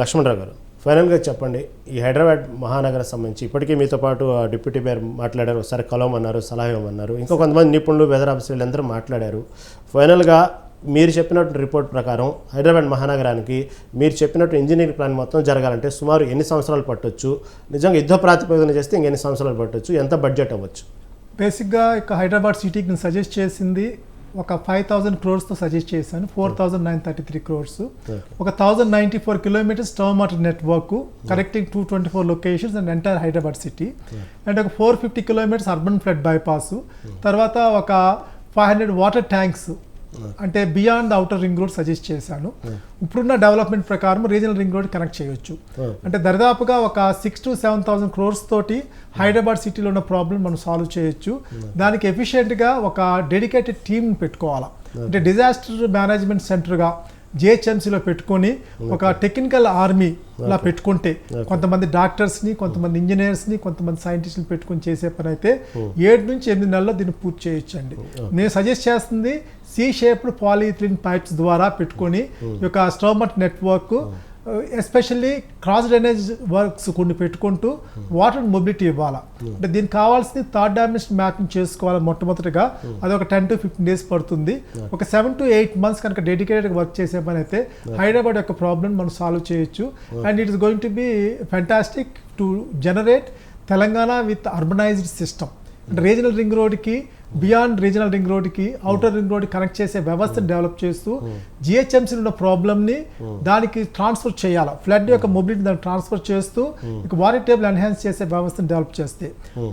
లక్ష్మణరావు గారు. ఫైనల్గా చెప్పండి ఈ హైదరాబాద్ మహానగరం సంబంధించి ఇప్పటికీ మీతో పాటు ఆ డిప్యూటీ మేయర్ మాట్లాడారు ఒకసారి కలవమన్నారు సలహా ఇవ్వమన్నారు ఇంకా కొంతమంది నిపుణులు వెదర్ ఆఫీసర్లు అందరూ మాట్లాడారు. ఫైనల్గా మీరు చెప్పినట్టు రిపోర్ట్ ప్రకారం హైదరాబాద్ మహానగరానికి మీరు చెప్పినట్టు ఇంజనీరింగ్ ప్లాన్ మొత్తం జరగాలంటే సుమారు ఎన్ని సంవత్సరాలు పట్టొచ్చు? నిజంగా యుద్ధ ప్రాతిపదికన చేస్తే ఇంకెన్ని సంవత్సరాలు పట్టొచ్చు? ఎంత బడ్జెట్ అవ్వచ్చు? బేసిక్గా ఇక హైదరాబాద్ సిటీకి నేను సజెస్ట్ చేసింది ఒక ఫైవ్ థౌసండ్ క్రోర్స్తో సజెస్ట్ చేశాను. Four thousand nine thirty three crores ఒక thousand ninety four kilometres term water network connecting to twenty four locations and entire Hyderabad city and ఒక four fifty kilometres urban flood bypass తర్వాత ఒక five hundred water tanks అంటే beyond outer ring road suggest చేశాను. ఇప్పుడున్న development ప్రకారం regional ring road connect చేయొచ్చు. అంటే దరిదాపుగా ఒక six to seven thousand crores తోటి హైదరాబాద్ సిటీలో ఉన్న ప్రాబ్లం మనం సాల్వ్ చేయొచ్చు. దానికి ఎఫిషియెంట్గా ఒక డెడికేటెడ్ టీమ్ పెట్టుకోవాలా. అంటే డిజాస్టర్ మేనేజ్మెంట్ సెంటర్గా జిహెచ్ఎంసీలో పెట్టుకొని ఒక టెక్నికల్ ఆర్మీ ఇలా పెట్టుకుంటే కొంతమంది డాక్టర్స్ని కొంతమంది ఇంజనీర్స్ని కొంతమంది సైంటిస్టులు పెట్టుకొని చేసే పని అయితే ఏడు నుంచి ఎనిమిది నెలల్లో దీన్ని పూర్తి చేయొచ్చండి. నేను సజెస్ట్ చేస్తుంది సి షేప్డ్ పాలిథిలిన్ పైప్స్ ద్వారా పెట్టుకొని ఈ యొక్క స్టోమట్ network especially cross drainage works కొన్ని పెట్టుకుంటూ వాటర్ మొబిలిటీ ఇవ్వాలా. అంటే దీనికి కావాల్సింది థర్డ్ డైమెన్షన్ మ్యాపింగ్ చేసుకోవాలి మొట్టమొదటిగా. అది ఒక టెన్ టు ఫిఫ్టీన్ డేస్ పడుతుంది. ఒక సెవెన్ టు ఎయిట్ మంత్స్ కనుక డెడికేటెడ్ వర్క్ చేసే పని అయితే హైదరాబాద్ యొక్క ప్రాబ్లం మనం సాల్వ్ చేయొచ్చు. And it is going to be fantastic to generate Telangana with urbanised system అంటే రీజనల్ రింగ్ రోడ్కి బియాండ్ రీజనల్ రింగ్ రోడ్కి అవుటర్ రింగ్ రోడ్ కనెక్ట్ చేసే వ్యవస్థను డెవలప్ చేస్తూ జిహెచ్ఎంసీ ఉన్న ప్రాబ్లమ్ని దానికి ట్రాన్స్ఫర్ చేయాలి? ఫ్లడ్ యొక్క మొబిలిటీ దాన్ని ట్రాన్స్ఫర్ చేస్తూ ఇక వాటర్ టేబుల్ ఎన్హాన్స్ చేసే వ్యవస్థను డెవలప్ చేస్తే.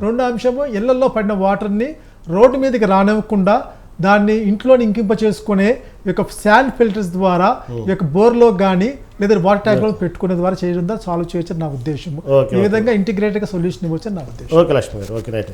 రెండో అంశము ఇళ్ళలో పడిన వాటర్ని రోడ్డు మీదకి రానివ్వకుండా దాన్ని ఇంట్లో ఇంకింప చేసుకునే యొక్క శాండ్ ఫిల్టర్స్ ద్వారా ఈ యొక్క బోర్లో కానీ లేదా వాటర్ ట్యాంక్లో పెట్టుకునే ద్వారా చేయడం ద్వారా సాల్వ్ చేయొచ్చు నా ఉద్దేశం ఈ విధంగా ఇంటిగ్రేటెడ్గా సొల్యూషన్ ఇవ్వచ్చు నా ఉద్దేశం. ఓకే లక్ష్మి గారు. Okay right